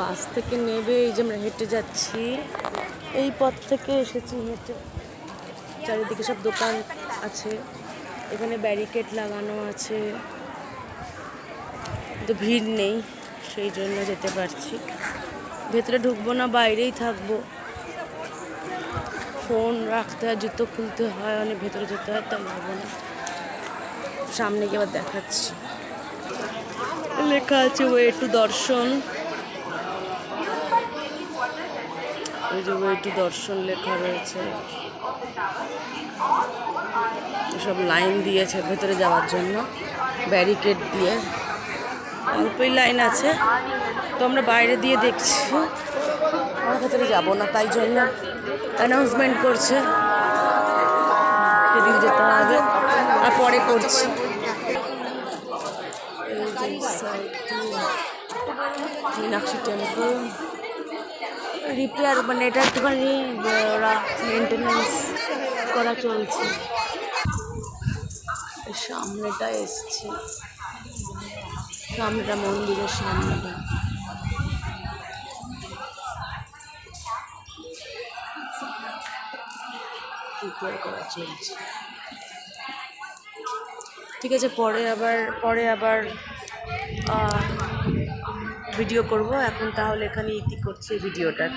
বাস থেকে নেবে, এই যে আমরা হেঁটে যাচ্ছি। এই পথ থেকে এসেছি হেঁটে। চারিদিকে সব দোকান আছে। এখানে ব্যারিকেড লাগানো আছে। তো ভিড় নেই, সেই জন্য যেতে পারছি। ভেতরে ঢুকবো না, বাইরেই থাকব। ফোন রাখতে হয়, জুতো খুলতে হয়, অনেক ভেতরে যেতে হয়, তাই যাব না। সামনে গিয়ে আবার দেখাচ্ছি। লেখা আছে, ওয়ে টু দর্শন। এই যে ওয়ে টু দর্শন লেখা রয়েছে। সব লাইন দিয়েছে ভেতরে যাওয়ার জন্য, ব্যারিকেড দিয়ে। অল্পই লাইন আছে, তো আমরা বাইরে দিয়ে দেখছি। আমার ভেতরে যাব না, তাই জন্য অ্যানাউন্সমেন্ট করছে। সেদিকে যেতে হবে, আর পরে করছি। মীনাক্ষী টেম্পল রিপেয়ার মানে এটা একটুখানি, ওরা মেনটেনেন্স করা চলছে। সামনেটা এসছি। সামনেটা, মন্দিরের সামনেটা। রিপেয়ার করা চলছে। ঠিক আছে, পরে আবার পরে আবার ভিডিও করব। এখন তাহলে এখানে ইতি করছি ভিডিওটার।